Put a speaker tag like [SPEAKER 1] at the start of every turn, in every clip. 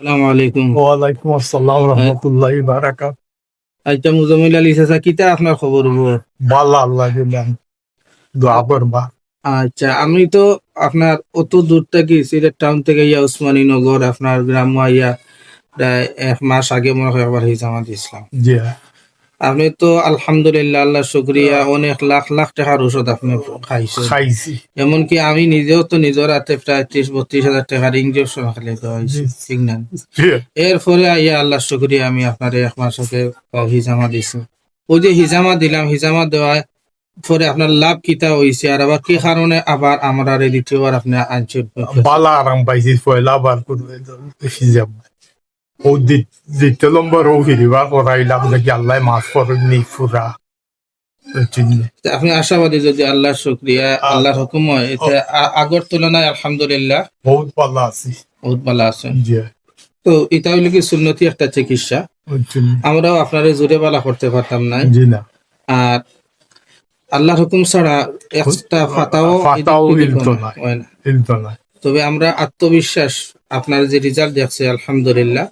[SPEAKER 1] আসসালামু আলাইকুম।
[SPEAKER 2] ওয়ালাইকুম আসসালাম রহমতুল্লাহ বারাকাত।
[SPEAKER 1] আচ্ছা মুজামিল আলী চাচা কিতা আপনার খবর?
[SPEAKER 2] ভালো আল্লাহ দোয়া করবা।
[SPEAKER 1] আচ্ছা আমি তো আপনার অত দূর থেকে সিলেট টাউন থেকে ইয়া উসমানী নগর আপনার গ্রাম ইয়া প্রায় এক মাস আগে মনে হয় একবার হিজামা দিয়েছিলাম
[SPEAKER 2] জি।
[SPEAKER 1] আপনি তো আলহামদুলিল্লাহ আল্লাহ শুক্রিয়া অনেক লাখ লাখ টাকার ওষুধ আপনি খাইছেন।
[SPEAKER 2] খাইছি।
[SPEAKER 1] এমনকি আমি নিজেও তো নিজের হাতে প্রায় ত্রিশ বত্রিশ হাজার টাকার ইঞ্জেকশন খালি হয়েছে।
[SPEAKER 2] জি।
[SPEAKER 1] সিগন্যাল এরপরে আইয়া আল্লাহ শুক্রিয়া আমি আপনার এক মাস আগে হিজামা দিছি। ওই যে হিজামা দিলাম হিজামা দেওয়ায় পরে আপনার লাভ কিতা হয়েছে আর আবার কি কারণে আবার আমরা দ্বিতীয়বার আপনি আনছেন
[SPEAKER 2] বালা আরাম পাইছি পয়লা বার করবে হিজাব ও দ্বিতীয় নম্বর ও ফিরিবা করাইলাম নাকি আল্লাহ মাফ করেননি ফুরা?
[SPEAKER 1] আপনি আশাবাদী যদি আল্লাহর শুক্রিয়া আল্লাহর হুকুম হয় এতে আগর তুলনায় আলহামদুলিল্লাহ
[SPEAKER 2] বহুত ভালো আছি।
[SPEAKER 1] বহুত ভালো আছেন
[SPEAKER 2] জি।
[SPEAKER 1] তো এটা হইলে কি সুন্নতি একটা চিকিৎসা। আমরাও আপনার জোরে বালা করতে পারতাম না। আর আল্লাহর হুকুম ছাড়া একটা ফাতাও তবে আমরা আত্মবিশ্বাস আপনার যে রেজাল্ট দেখছে আলহামদুলিল্লাহ।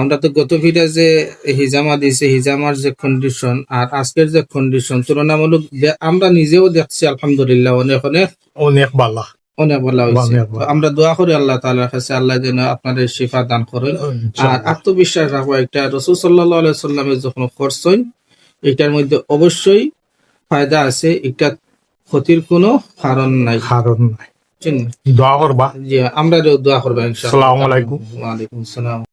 [SPEAKER 1] আমরা তো গত ভিডিও যে হিজামা দিয়েছে হিজামার যে কন্ডিশন আর আজকের যে কন্ডিশন তুলনামূলক আমরা নিজেও দেখছি আলহামদুলিল্লাহ অনেক অনেক।
[SPEAKER 2] অনেক বালা
[SPEAKER 1] অনেক হয়েছে। আমরা দোয়া করি আল্লাহ তাআলার কাছে আল্লাহ যেন আপনাদের শিফা দান করেন। আর আত্মবিশ্বাস রাখব একটা রসুল সাল্লাহ সাল্লামের যখন করছেন এটার মধ্যে অবশ্যই ফায়দা আছে এটা ক্ষতির কোনো কারণ নাই।
[SPEAKER 2] কারণ নাই? দোয়া করবা।
[SPEAKER 1] জি আমরা দোয়া করব ইনশাআল্লাহ।
[SPEAKER 2] আসসালামু আলাইকুম।
[SPEAKER 1] ওয়ালাইকুম আসসালাম